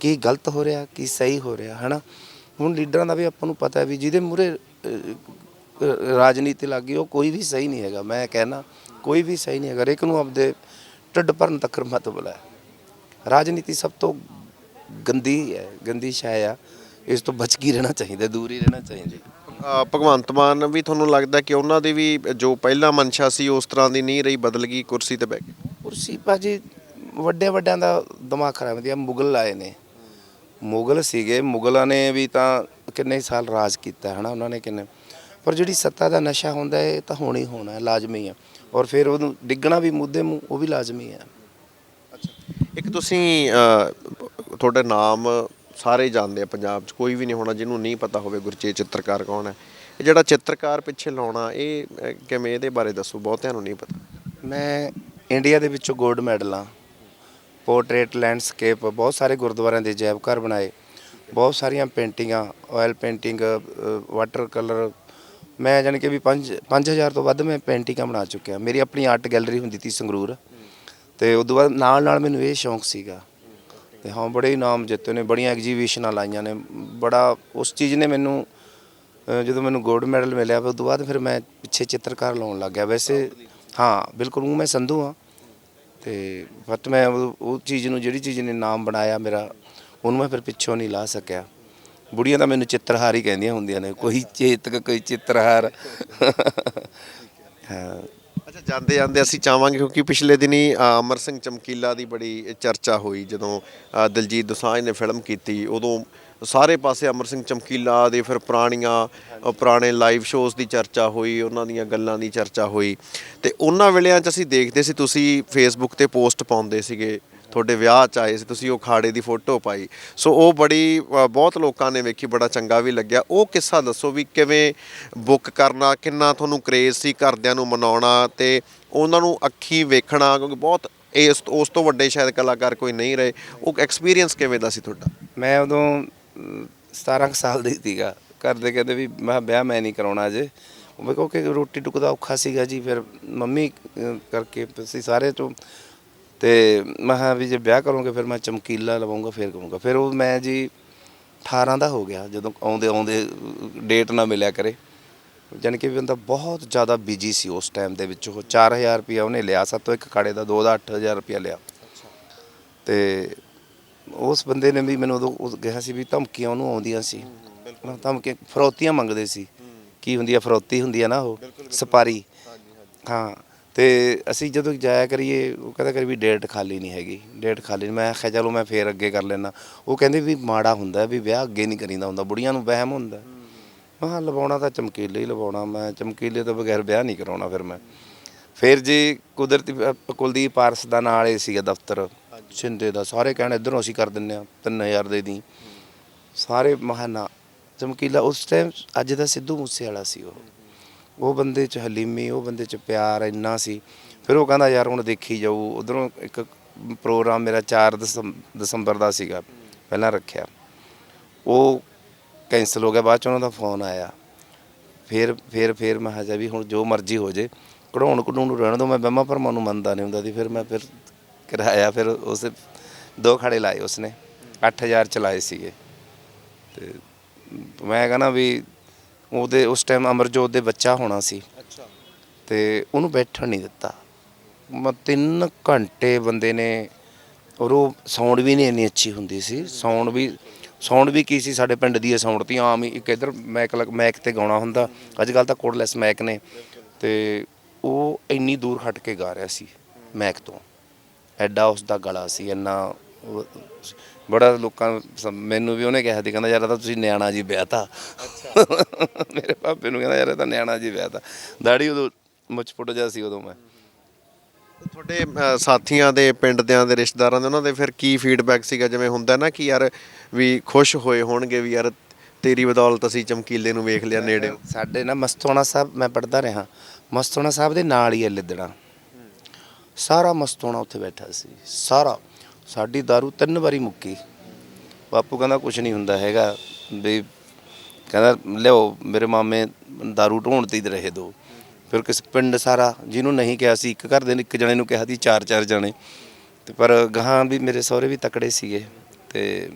ਕੀ ਗਲਤ ਹੋ ਰਿਹਾ ਕੀ ਸਹੀ ਹੋ ਰਿਹਾ ਹਨਾ? ਹੁਣ ਲੀਡਰਾਂ ਦਾ ਵੀ ਆਪਾਂ ਨੂੰ ਪਤਾ ਹੈ ਵੀ ਜਿਹਦੇ ਮੂਰੇ ਰਾਜਨੀਤੀ ਲੱਗੀ ਉਹ ਕੋਈ ਵੀ ਸਹੀ ਨਹੀਂ ਹੈਗਾ। ਮੈਂ ਕਹਿਣਾ ਕੋਈ ਵੀ ਸਹੀ ਨਹੀਂ ਹੈਗਾ। ਹਰੇਕ ਨੂੰ ਆਪਦੇ ਢਿੱਡ ਭਰਨ ਤੱਕ ਮਤ ਬੁਲਾਇਆ ਰਾਜਨੀਤੀ ਸਭ ਤੋਂ ਗੰਦੀ ਹੈ ਗੰਦੀ ਸ਼ੈ ਆ। ਇਸ ਤੋਂ ਬਚ ਕੇ ਰਹਿਣਾ ਚਾਹੀਦਾ ਦੂਰ ਹੀ ਰਹਿਣਾ ਚਾਹੀਦਾ।
ਭਗਵੰਤ ਮਾਨ ਵੀ ਤੁਹਾਨੂੰ ਲੱਗਦਾ ਕਿ ਉਹਨਾਂ ਦੀ ਵੀ ਜੋ ਪਹਿਲਾ ਮਨਸ਼ਾ ਸੀ ਉਸ ਤਰ੍ਹਾਂ ਦੀ ਨਹੀਂ ਰਹੀ ਬਦਲ ਗਈ ਕੁਰਸੀ ਤੇ ਬਹਿ ਗਏ
ਕੁਰਸੀ ਭਾਜੀ ਵੱਡੇ ਵੱਡਿਆਂ ਦਾ ਦਿਮਾਗ ਖਰਾਬ ਹੁੰਦੀ ਆ ਮੁਗਲ ਆਏ ਨੇ। ਮੁਗਲ ਸੀਗੇ। ਮੁਗਲਾਂ ਨੇ ਵੀ ਤਾਂ ਕਿੰਨੇ ਸਾਲ ਰਾਜ ਕੀਤਾ ਹੈ ਨਾ ਉਹਨਾਂ ਨੇ ਕਿੰਨੇ? ਪਰ ਜਿਹੜੀ ਸੱਤਾ ਦਾ ਨਸ਼ਾ ਹੁੰਦਾ ਹੈ ਇਹ ਤਾਂ ਹੋਣਾ ਹੀ ਹੋਣਾ ਹੈ ਲਾਜ਼ਮੀ ਹੈ ਔਰ ਫਿਰ ਉਹਨੂੰ ਡਿੱਗਣਾ ਵੀ ਮੁੱਦੇ ਮੂੰਹ ਉਹ ਵੀ ਲਾਜ਼ਮੀ ਹੈ
ਇੱਕ ਤੁਸੀਂ ਤੁਹਾਡਾ ਨਾਮ ਸਾਰੇ ਜਾਣਦੇ ਆ ਪੰਜਾਬ 'ਚ ਕੋਈ ਵੀ ਨਹੀਂ ਹੋਣਾ ਜਿਹਨੂੰ ਨਹੀਂ ਪਤਾ ਹੋਵੇ ਗੁਰਚੇਤ ਚਿੱਤਰਕਾਰ ਕੌਣ ਹੈ। ਇਹ ਜਿਹੜਾ ਚਿੱਤਰਕਾਰ ਪਿੱਛੇ ਲਾਉਣਾ ਇਹ ਕਿਵੇਂ ਇਹਦੇ ਬਾਰੇ ਦੱਸੋ ਬਹੁਤਿਆਂ ਨੂੰ ਨਹੀਂ ਪਤਾ।
ਮੈਂ ਇੰਡੀਆ ਦੇ ਵਿੱਚੋਂ 골ਡ ਮੈਡਲ ਆ। ਪੋਰਟਰੇਟ ਲੈਂਡਸਕੇਪ, ਬਹੁਤ ਸਾਰੇ ਗੁਰਦੁਆਰਿਆਂ ਦੇ ਜੈਵ ਘਰ ਬਣਾਏ। ਬਹੁਤ ਸਾਰੀਆਂ ਪੇਂਟਿੰਗਾਂ ਆਇਲ ਪੇਂਟਿੰਗ ਵਾਟਰ ਕਲਰ ਮੈਂ ਜਾਣੀ ਕਿ ਵੀ 5 5000 ਤੋਂ ਵੱਧ ਮੈਂ ਪੇਂਟਿੰਗਾਂ ਬਣਾ ਚੁੱਕਿਆ। ਮੇਰੀ ਆਪਣੀ ਆਰਟ ਗੈਲਰੀ ਹੁੰਦੀ ਸੀ ਸੰਗਰੂਰ। ਤੇ ਤੋਂ ਬਾਅਦ ਨਾਲ ਨਾਲ ਮੈਨੂੰ ਇਹ ਸ਼ੌਂਕ ਸੀਗਾ। ਤੇ ਹਾਂ, ਬੜੇ ਇਨਾਮ ਜਿੱਤੇ ਨੇ, ਬੜੀਆਂ ਐਗਜੀਬਿਸ਼ਨਾਂ ਲਾਈਆਂ ਨੇ। ਬੜਾ, ਉਸ ਚੀਜ਼ ਨੇ ਮੈਨੂੰ ਜਦੋਂ ਮੈਨੂੰ 골ਡ ਮੈਡਲ ਮਿਲਿਆ, ਫਿਰ ਤੋਂ ਬਾਅਦ ਫਿਰ ਮੈਂ ਪਿੱਛੇ ਚਿੱਤਰਕਾਰ ਲਾਉਣ ਲੱਗ ਗਿਆ। ਵੈਸੇ, ਹਾਂ, ਬਿਲਕੁਲ ਉਹ ਮੈਂ ਸੰਧੂ ਹਾਂ। ਤੇ ਬਟ ਮੈਂ ਉਹ ਉਹ ਚੀਜ਼ ਨੂੰ ਜਿਹੜੀ ਚੀਜ਼ ਨੇ ਨਾਮ ਬਣਾਇਆ ਮੇਰਾ ਉਹਨੂੰ ਮੈਂ ਫਿਰ ਪਿੱਛੋਂ ਨਹੀਂ ਲਾ ਸਕਿਆ। ਬੁੜੀਆਂ ਤਾਂ ਮੈਨੂੰ ਚਿੱਤਰਹਾਰ ਹੀ ਕਹਿੰਦੀਆਂ ਹੁੰਦੀਆਂ ਨੇ ਕੋਈ ਚੇਤਕ ਕੋਈ ਚਿੱਤਰਹਾਰ। ਹਾਂ।
ਅੱਛਾ ਜਾਂਦੇ ਜਾਂਦੇ ਅਸੀਂ ਚਾਹਾਂਗੇ ਕਿਉਂਕਿ ਪਿਛਲੇ ਦਿਨੀ ਅ, ਅਮਰ ਸਿੰਘ ਚਮਕੀਲਾ ਦੀ ਬੜੀ ਚਰਚਾ ਹੋਈ ਜਦੋਂ ਅ, ਦਿਲਜੀਤ ਦੋਸਾਂਝ ਨੇ ਫਿਲਮ ਕੀਤੀ ਉਦੋਂ ਸਾਰੇ ਪਾਸੇ ਅਮਰ ਸਿੰਘ ਚਮਕੀਲਾ ਦੇ ਫਿਰ ਪੁਰਾਣੀਆਂ ਪੁਰਾਣੇ ਲਾਈਵ ਸ਼ੋਜ਼ ਦੀ ਚਰਚਾ ਹੋਈ, ਉਹਨਾਂ ਦੀਆਂ ਗੱਲਾਂ ਦੀ ਚਰਚਾ ਹੋਈ। ਤੇ ਉਹਨਾਂ ਵੇਲਿਆਂ 'ਚ ਅਸੀਂ ਦੇਖਦੇ ਸੀ, ਤੁਸੀਂ ਫੇਸਬੁੱਕ ਤੇ ਪੋਸਟ ਪਾਉਂਦੇ ਸੀਗੇ, ਤੁਹਾਡੇ ਵਿਆਹ 'ਚ ਆਏ ਸੀ, ਤੁਸੀਂ ਉਹ ਖਾੜੇ ਦੀ ਫੋਟੋ ਪਾਈ। ਸੋ ਉਹ ਬੜੀ ਬਹੁਤ ਲੋਕਾਂ ਨੇ ਵੇਖੀ, ਬੜਾ ਚੰਗਾ ਵੀ ਲੱਗਿਆ। ਉਹ ਕਿੱਸਾ ਦੱਸੋ ਵੀ ਕਿਵੇਂ ਬੁੱਕ ਕਰਨਾ, ਕਿੰਨਾ ਤੁਹਾਨੂੰ ਕਰੇਜ਼ ਸੀ ਘਰਦਿਆਂ ਨੂੰ ਮਨਾਉਣਾ ਤੇ ਉਹਨਾਂ ਨੂੰ ਅੱਖੀ ਵੇਖਣਾ, ਕਿਉਂਕਿ ਬਹੁਤ ਇਸ, ਉਸ ਤੋਂ ਵੱਡੇ ਸ਼ਾਇਦ ਕਲਾਕਾਰ ਕੋਈ ਨਹੀਂ ਰਹੇ। ਉਹ ਐਕਸਪੀਰੀਅੰਸ ਕਿਵੇਂ ਦਾ ਸੀ ਤੁਹਾਡਾ?
ਮੈਂ ਉਦੋਂ 17 ਕੁ ਸਾਲ ਦੀ ਸੀਗਾ। ਘਰ ਦੇ ਕਹਿੰਦੇ ਵੀ ਮੈਂ ਵਿਆਹ ਮੈਂ ਨਹੀਂ ਕਰਾਉਣਾ ਅਜੇ। ਉਹ ਮੈਂ ਕਿਹਾ ਕਿ ਰੋਟੀ ਟੁੱਕ ਦਾ ਔਖਾ ਸੀਗਾ ਜੀ। ਫਿਰ ਮੰਮੀ ਕਰਕੇ ਅਸੀਂ ਸਾਰੇ ਤੋਂ ਤੇ ਮੈਂ ਵੀ ਜੇ ਵਿਆਹ ਕਰੋਗੇ ਫਿਰ ਮੈਂ ਚਮਕੀਲਾ ਲਵਾਉਂਗਾ ਫਿਰ ਕਰੂੰਗਾ ਫਿਰ ਉਹ ਮੈਂ ਜੀ 18 ਦਾ ਹੋ ਗਿਆ ਜਦੋਂ ਆਉਂਦੇ ਆਉਂਦੇ ਡੇਟ ਨਾ ਮਿਲਿਆ ਕਰੇ। ਜਾਣੀ ਕਿ ਵੀ ਬੰਦਾ ਬਹੁਤ ਜ਼ਿਆਦਾ ਬਿਜ਼ੀ ਸੀ ਉਸ ਟਾਈਮ ਦੇ ਵਿੱਚ। ਉਹ 4000 ਰੁਪਇਆ ਉਹਨੇ ਲਿਆ ਸਾਤੋਂ ਇੱਕ ਖਾੜੇ ਦਾ ਦੋ ਦਾ 8000 ਰੁਪਇਆ ਲਿਆ। ਤੇ ਉਸ ਬੰਦੇ ਨੇ ਵੀ ਮੈਨੂੰ ਉਦੋਂ ਉਹ ਕਿਹਾ ਸੀ ਵੀ ਧਮਕੀਆਂ ਉਹਨੂੰ ਆਉਂਦੀਆਂ ਸੀ। ਨਾ ਧਮਕੀਆਂ, ਫਰੋਤੀਆਂ ਮੰਗਦੇ ਸੀ ਕੀ ਹੁੰਦੀ ਆ, ਫਰੋਤੀ ਹੁੰਦੀ ਆ ਨਾ ਉਹ, ਸਪਾਰੀ। ਹਾਂ, ਤੇ ਅਸੀਂ ਜਦੋਂ ਜਾਇਆ ਕਰੀਏ, ਉਹ ਕਹਿੰਦਾ ਕਰੀ ਵੀ ਡੇਟ ਖਾਲੀ ਨਹੀਂ ਹੈਗੀ, ਡੇਟ ਖਾਲੀ ਨਹੀਂ। ਮੈਂ ਕਿਹਾ ਚਲੋ ਮੈਂ ਫੇਰ ਅੱਗੇ ਕਰ ਲੈਣਾ ਉਹ ਕਹਿੰਦੇ ਵੀ ਮਾੜਾ ਹੁੰਦਾ ਵੀ ਵਿਆਹ ਅੱਗੇ ਨਹੀਂ ਕਰੀਦਾ ਹੁੰਦਾ, ਬੁੜੀਆਂ ਨੂੰ ਵਹਿਮ ਹੁੰਦਾ। ਮੈਂ ਕਿਹਾ, ਲਵਾਉਣਾ ਤਾਂ ਚਮਕੀਲੇ ਹੀ ਲਵਾਉਣਾ, ਮੈਂ ਚਮਕੀਲੇ ਤੋਂ ਬਗੈਰ ਵਿਆਹ ਨਹੀਂ ਕਰਾਉਣਾ ਫਿਰ ਮੈਂ। ਫਿਰ ਜੀ ਕੁਦਰਤੀ ਕੁਲਦੀਪ ਪਾਰਸ ਦਾ ਨਾਲ ਹੀ ਸੀਗਾ ਦਫ਼ਤਰ। ਛਿੰਦੇ ਦਾ, ਸਾਰੇ ਕਹਿਣ ਇਧਰੋਂ ਅਸੀਂ ਕਰ ਦਿੰਨੇ ਆ 3000 ਦੇ ਦੀ। ਸਾਰੇ ਮਹਾਨਾ, ਚਮਕੀਲਾ, ਉਸ ਟਾਈਮ ਅੱਜ ਦਾ ਸਿੱਧੂ ਮੂਸੇ ਵਾਲਾ ਸੀ ਉਹ। ਉਹ ਬੰਦੇ ਚ ਹਲੀਮੀ, ਉਹ ਬੰਦੇ ਚ ਪਿਆਰ ਇੰਨਾ ਸੀ। ਫਿਰ ਉਹ ਕਹਿੰਦਾ, ਯਾਰ, ਹੁਣ ਦੇਖੀ ਜਾਊ। ਉਧਰੋਂ ਇੱਕ ਪ੍ਰੋਗਰਾਮ ਮੇਰਾ 4 ਦਸੰਬ- ਦਸੰਬਰ ਦਾ ਸੀਗਾ, ਪਹਿਲਾਂ ਰੱਖਿਆ। ਉਹ ਕੈਂਸਲ ਹੋ ਗਿਆ, ਬਾਅਦ ਚ ਉਹਨਾਂ ਦਾ ਫੋਨ ਆਇਆ। ਫਿਰ ਫਿਰ ਫਿਰ ਮੈਂ ਕਿਹਾ ਵੀ ਹੁਣ ਜੋ ਮਰਜ਼ੀ ਹੋ ਜੇ ਕਢਾਉਣ ਕਢਾਉਣ ਨੂੰ ਰਹਿਣ ਦੋ ਮੈਂ ਬਹਿਮਾ ਭਰਮਾਂ ਨੂੰ ਮੰਨਦਾ ਨਹੀਂ ਹੁੰਦਾ ਸੀ। ਫਿਰ ਮੈਂ ਫਿਰ ਕਰਾਇਆ ਫਿਰ ਉਸ ਦੋ ਖੜੇ ਲਾਏ ਉਸਨੇ 8000 ਚਲਾਏ ਸੀਗੇ। ਤੇ ਮੈਂ ਕਹਿੰਦਾ ਵੀ ਉਹਦੇ ਉਸ ਟਾਈਮ ਅਮਰਜੋਤ ਦੇ ਬੱਚਾ ਹੋਣਾ ਸੀ।
ਅੱਛਾ।
ਤੇ ਉਹਨੂੰ ਬੈਠਣ ਨਹੀਂ ਦਿੱਤਾ। ਮੈਂ 3 ਘੰਟੇ ਬੰਦੇ ਨੇ ਔਰ ਉਹ ਸਾਊਂਡ ਵੀ ਨਹੀਂ ਇੰਨੀ ਅੱਛੀ ਹੁੰਦੀ ਸੀ। ਸਾਊਂਡ ਵੀ ਸਾਊਂਡ ਵੀ ਕੀ ਸੀ ਸਾਡੇ ਪਿੰਡ ਦੀ ਸਾਊਂਡ ਤੀ। ਆਮ ਹੀ ਇੱਕ ਇਧਰ ਮੈਕ ਮੈਕ ਤੇ ਗਾਉਣਾ ਹੁੰਦਾ। ਅੱਜ ਕੱਲ ਤਾਂ ਕੋਡਲੈਸ ਮੈਕ ਨੇ। ਤੇ ਉਹ ਇੰਨੀ ਦੂਰ ਹਟ ਕੇ ਗਾ ਰਿਹਾ ਸੀ ਮੈਕ ਤੋਂ। ਐਡਾ ਉਸ ਦਾ ਗਲਾ ਸੀ ਇੰਨਾ ਬੜਾ ਲੋਕਾਂ ਮੈਨੂੰ ਵੀ ਉਹਨੇ ਕਿਹਾ ਸੀ ਕਹਿੰਦਾ ਯਾਰ ਇਹ ਤਾਂ ਤੁਸੀਂ ਨਿਆਣਾ ਜੀ ਵਿਆਹਤਾ। ਮੇਰੇ ਪਾਪੇ ਨੂੰ ਕਹਿੰਦਾ ਯਾਰ ਇਹ ਤਾਂ ਨਿਆਣਾ ਜੀ ਵਿਆਹਤਾ। ਦਾੜੀ ਉਦੋਂ ਮੁੱਛ ਫੁੱਟ ਜਾ ਸੀ ਉਦੋਂ ਮੈਂ।
ਤੁਹਾਡੇ ਅ, ਸਾਥੀਆਂ ਦੇ ਪਿੰਡ ਦਿਆਂ ਦੇ ਰਿਸ਼ਤੇਦਾਰਾਂ ਦੇ ਉਹਨਾਂ ਦੇ ਫਿਰ ਕੀ ਫੀਡਬੈਕ ਸੀਗਾ? ਜਿਵੇਂ ਹੁੰਦਾ ਨਾ ਕਿ ਯਾਰ ਵੀ ਖੁਸ਼ ਹੋਏ ਹੋਣਗੇ ਵੀ ਯਾਰ ਤੇਰੀ ਬਦੌਲਤ ਅਸੀਂ ਚਮਕੀਲੇ ਨੂੰ ਵੇਖ ਲਿਆ ਨੇੜੇ।
ਸਾਡੇ ਨਾ ਮਸਤੋਣਾ ਸਾਹਿਬ ਮੈਂ ਪੜਦਾ ਰਿਹਾ। ਮਸਤੋਣਾ ਸਾਹਿਬ ਦੇ ਨਾਲ ਹੀ ਹੈ ਲਿੱਦੜਾ। ਸਾਰਾ ਮਸਤੋਣਾ ਉੱਥੇ ਬੈਠਾ ਸੀ ਸਾਰਾ ਸਾਡੀ दारू ਤਿੰਨ ਵਾਰੀ ਮੁੱਕੀ ਬਾਪੂ ਕਹਿੰਦਾ ਕੁਝ ਨਹੀਂ ਹੁੰਦਾ ਹੈਗਾ ਵੀ ਕਹਿੰਦਾ ਲਿਓ ਮੇਰੇ ਮਾਮੇ दारू ਢੋਣਦੇ ਹੀ ਰਹੇ ਦੋ ਫਿਰ ਕਿਸ ਪਿੰਡ ਸਾਰਾ ਜਿਹਨੂੰ ਨਹੀਂ ਕਿਹਾ ਸੀ ਇੱਕ ਘਰ ਦੇ ਨੇ ਇੱਕ ਜਣੇ ਨੂੰ ਕਿਹਾ ਸੀ ਚਾਰ ਚਾਰ ਜਣੇ ਤੇ ਪਰ ਗਾਹਾਂ ਵੀ ਮੇਰੇ ਸਹੁਰੇ ਵੀ ਤਕੜੇ ਸੀਗੇ ਤੇ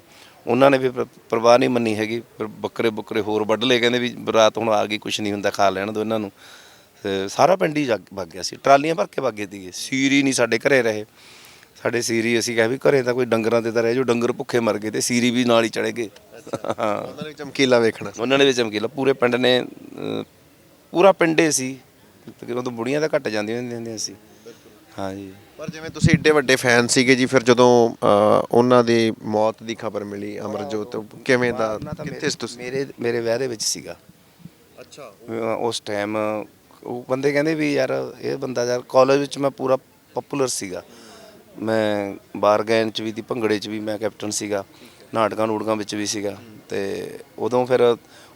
ਉਹਨਾਂ ਨੇ ਵੀ ਪ- ਪਰਵਾਹ ਨਹੀਂ ਮੰਨੀ ਹੈਗੀ ਫਿਰ ਬੱਕਰੇ ਬੱਕਰੇ ਹੋਰ ਵੱਢ ਲਏ ਕਹਿੰਦੇ ਵੀ ਰਾਤ ਹੁਣ ਆ ਗਈ ਕੁਝ ਨਹੀਂ ਹੁੰਦਾ ਖਾ ਲੈਣ ਦੋ ਇਹਨਾਂ ਨੂੰ ਤੇ ਸਾਰਾ ਪਿੰਡ ਹੀ ਜਾਗ- ਵਗ ਗਿਆ ਸੀ। ਟਰਾਲੀਆਂ ਭਰ ਕੇ ਵਗੇ ਸੀਗੇ। ਸੀਰੀ ਨਹੀਂ ਸਾਡੇ ਘਰੇ ਰਹੇ। ਸਾਡੇ ਸੀਰੀ ਅਸੀਂ ਕਿਹਾ ਵੀ ਘਰੇ ਤਾਂ ਕੋਈ ਡੰਗਰਾਂ ਦੇ ਤਾਂ ਰਹਿ ਜੋ ਡੰਗਰ ਭੁੱਖੇ ਮਰ ਗਏ ਤੇ ਸੀਰੀ ਵੀ ਨਾਲ ਹੀ ਚੜੇ ਗਏ। ਹਾਂ
ਉਹਨਾਂ ਨੇ ਚਮਕੀਲਾ ਵੇਖਣਾ
ਉਹਨਾਂ ਨੇ ਵੀ ਚਮਕੀਲਾ। ਪੂਰੇ ਪਿੰਡ ਨੇ ਅਹ, ਪੂਰਾ ਪਿੰਡੇ ਸੀ। ਤਕਰੀਬਨ ਤੋਂ ਬੁੜੀਆਂ ਤਾਂ ਘੱਟ ਜਾਂਦੀਆਂ ਹੁੰਦੀਆਂ ਹੁੰਦੀਆਂ ਸੀ। ਹਾਂਜੀ।
ਪਰ ਜਿਵੇਂ ਤੁਸੀਂ ਏਡੇ ਵੱਡੇ ਫੈਨ ਸੀਗੇ ਜੀ ਫਿਰ ਜਦੋਂ ਅ, ਉਹਨਾਂ ਦੀ ਮੌਤ ਦੀ ਖਬਰ ਮਿਲੀ ਅਮਰਜੋਤ ਕਿਵੇਂ ਦਾ
ਤਾਂ
ਕਿੱਥੇ ਸੀ ਤੁਸੀਂ?
ਮੇਰੇ ਮੇਰੇ ਵਿਆਹ ਦੇ ਵਿੱਚ ਸੀਗਾ।
ਅੱਛਾ।
ਅਹ ਉਸ ਟਾਈਮ ਉਹ ਬੰਦੇ ਕਹਿੰਦੇ ਵੀ ਯਾਰ ਇਹ ਬੰਦਾ ਯਾਰ ਕਾਲਜ ਵਿੱਚ ਮੈਂ ਪੂਰਾ ਪਪੂਲਰ ਸੀਗਾ। ਮੈਂ ਬਾਰ ਗਾਇਨ ਚ ਵੀ ਦੀ ਭੰਗੜੇ ਚ ਵੀ ਮੈਂ ਕੈਪਟਨ ਸੀਗਾ ਨਾਟਕਾਂ ਨੂਟਕਾਂ ਵਿੱਚ ਵੀ ਸੀਗਾ ਤੇ ਉਦੋਂ ਫਿਰ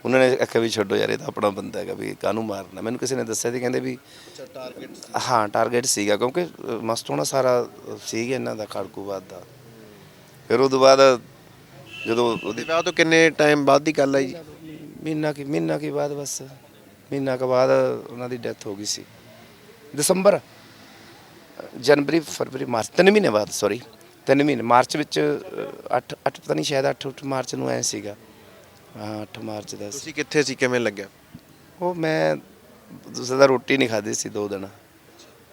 ਉਹਨਾਂ ਨੇ ਆਖਿਆ ਵੀ ਛੱਡੋ ਯਾਰ ਇਹ ਤਾਂ ਆਪਣਾ ਬੰਦਾ ਹੈਗਾ ਵੀ ਕਾਹਨੂੰ ਮਾਰਨਾ। ਮੈਨੂੰ ਕਿਸੇ ਨੇ ਦੱਸਿਆ ਸੀ ਕਹਿੰਦੇ ਵੀ ਹਾਂ ਟਾਰਗੇਟ ਸੀਗਾ ਕਿਉਂਕਿ ਮਸਤ ਹੋਣਾ ਸਾਰਾ ਸੀਗਾ ਇਹਨਾਂ ਦਾ ਖੜਕੂਵਾਦ ਦਾ। ਫਿਰ ਉਹ ਤੋਂ ਬਾਅਦ ਜਦੋਂ ਉਹਦੀ
ਉਹਦੇ ਵਿਆਹ ਤੋਂ ਕਿੰਨੇ ਟਾਈਮ ਬਾਅਦ ਦੀ ਗੱਲ ਹੈ ਜੀ
ਮਹੀਨਾ ਕੀ ਮਹੀਨਾ ਕੀ ਬਾਅਦ ਬਸ। ਮਹੀਨਾ ਕੁ ਬਾਅਦ ਉਹਨਾਂ ਦੀ ਡੈਥ ਹੋ ਗਈ ਸੀ। ਦਸੰਬਰ ਜਨਵਰੀ ਫਰਵਰੀ ਮਾਰਚ ਤਿੰਨ ਮਹੀਨੇ ਬਾਅਦ ਸੌਰੀ ਤਿੰਨ ਮਹੀਨੇ ਮਾਰਚ ਵਿੱਚ 8 8 ਪਤਾ ਨਹੀਂ ਸ਼ਾਇਦ 8 8 ਮਾਰਚ ਨੂੰ ਐ ਸੀਗਾ। ਹਾਂ 8 ਮਾਰਚ ਦਾ ਸੀ।
ਤੁਸੀਂ ਕਿੱਥੇ ਸੀ? ਕਿਵੇਂ ਲੱਗਿਆ?
ਉਹ ਮੈਂ ਦੂਸਰੇ ਦਾ ਰੋਟੀ ਨਹੀਂ ਖਾਧੀ ਸੀ ਦੋ ਦਿਨ।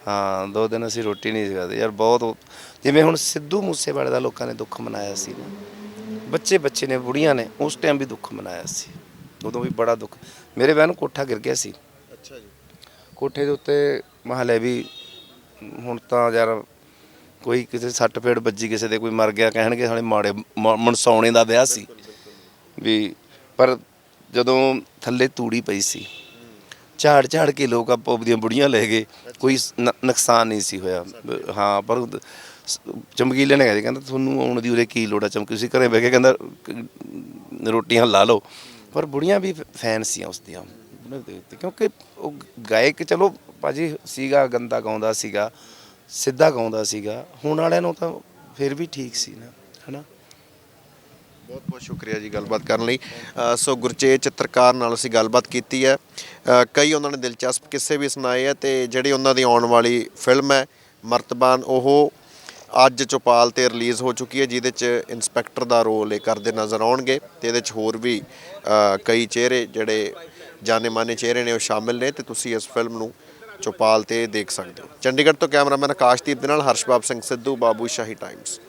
ਹਾਂ ਦੋ ਦਿਨ ਅਸੀਂ ਰੋਟੀ ਨਹੀਂ ਖਾਧੀ। ਯਾਰ ਬਹੁਤ ਉਹ- ਜਿਵੇਂ ਹੁਣ ਸਿੱਧੂ ਮੂਸੇਵਾਲੇ ਦਾ ਲੋਕਾਂ ਨੇ ਦੁੱਖ ਮਨਾਇਆ ਸੀ ਨਾ ਬੱਚੇ ਬੱਚੇ ਨੇ ਬੁੜੀਆਂ ਨੇ ਉਸ ਟਾਈਮ ਵੀ ਦੁੱਖ ਮਨਾਇਆ ਸੀ। ਉਦੋਂ ਵੀ ਬੜਾ ਦੁੱਖ। ਮੇਰੇ ਵਿਆਹ ਨੂੰ ਕੋਠਾ ਗਿਰ ਗਿਆ ਸੀ।
ਅੱਛਾ ਜੀ।
ਕੋਠੇ ਦੇ ਉੱਤੇ ਮਹਲੇ ਵੀ ਹੁਣ ਤਾਂ ਯਾਰ ਕੋਈ ਕਿਸੇ ਸੱਟ ਫੇੜ ਵੱਜੀ ਕਿਸੇ ਦੇ ਕੋਈ ਮਰ ਗਿਆ ਕਹਿਣਗੇ ਸਾਲੇ ਮਾੜੇ ਮ- ਮਨਸਾਉਣੇ ਦਾ ਵਿਆਹ ਸੀ। ਵੀ ਪਰ ਜਦੋਂ ਥੱਲੇ ਤੂੜੀ ਪਈ ਸੀ ਝਾੜ ਝਾੜ ਕੇ ਲੋਕ ਆਪੋ ਆਪਦੀਆਂ ਬੁੜੀਆਂ ਲੈ ਗਏ ਕੋਈ ਸ- ਨ- ਨੁਕਸਾਨ ਨਹੀਂ ਸੀ ਹੋਇਆ। ਬ- ਹਾਂ ਪਰ ਸ- ਚਮਕੀਲੇ ਨੇ ਕਹਿੰਦਾ ਤੁਹਾਨੂੰ ਆਉਣ ਦੀ ਉਰੇ ਕੀ ਲੋੜ ਆ ਚਮਕੀ ਤੁਸੀਂ ਘਰੇ ਬਹਿ ਕੇ ਕਹਿੰਦਾ ਕ- ਰੋਟੀਆਂ ਲਾ ਲਓ। ਪਰ ਬੁੜੀਆਂ ਵੀ ਫੈਨ ਸੀ ਉਸ ਦੀਆਂ। ਉਹਨਾਂ ਦੇ ਉੱਤੇ। ਕਿਉਂਕਿ ਉਹ ਗਾਇਕ, ਚਲੋ ਭਾਜੀ ਸੀਗਾ, ਗੰਦਾ ਗਾਉਂਦਾ ਸੀਗਾ, ਸਿੱਧਾ ਗਾਉਂਦਾ ਸੀਗਾ। ਹੁਣ ਵਾਲਿਆਂ ਨੂੰ ਤਾਂ ਫਿਰ ਵੀ ਠੀਕ ਸੀ ਨਾ, ਹਨਾ?
ਬਹੁਤ ਬਹੁਤ ਸ਼ੁਕਰੀਆ ਜੀ ਗੱਲਬਾਤ ਕਰਨ ਲਈ। ਸੋ ਗੁਰਚੇਤ ਚਿੱਤਰਕਾਰ ਨਾਲ ਅਸੀਂ ਗੱਲਬਾਤ ਕੀਤੀ ਹੈ। ਕਈ ਉਹਨਾਂ ਨੇ ਦਿਲਚਸਪ ਕਿੱਸੇ ਵੀ ਸੁਣਾਏ ਆ ਤੇ ਜਿਹੜੀ ਉਹਨਾਂ ਦੀ ਆਉਣ ਵਾਲੀ ਫਿਲਮ ਹੈ, ਮਰਤਬਾਨ, ਉਹ ਅੱਜ ਚੌਪਾਲ ਤੇ ਰਿਲੀਜ਼ ਹੋ ਚੁੱਕੀ ਹੈ, ਜਿਹਦੇ ਚ ਇਨਸਪੈਕਟਰ ਦਾ ਰੋਲ ਇਹ ਕਰਦੇ ਨਜ਼ਰ ਆਉਣਗੇ ਤੇ ਇਹਦੇ ਚ ਹੋਰ ਵੀ ਕਈ ਚਿਹਰੇ ਜਿਹੜੇ ਜਾਣੇ ਮਾਨੇ ਚਿਹਰੇ ਨੇ ਉਹ ਸ਼ਾਮਿਲ ਨੇ ਤੇ ਤੁਸੀਂ ਇਸ ਫਿਲਮ ਨੂੰ ਚੌਪਾਲ ਤੇ ਦੇਖ ਸਕਦੇ ਹੋ। ਚੰਡੀਗੜ੍ਹ ਤੋਂ ਕੈਮਰਾਮੈਨ ਆਕਾਸ਼ਦੀਪ ਦੇ ਨਾਲ ਹਰਸ਼ਬਾਬ ਸਿੰਘ ਸਿੱਧੂ, ਬਾਬੂ ਸ਼ਾਹੀ ਟਾਈਮਸ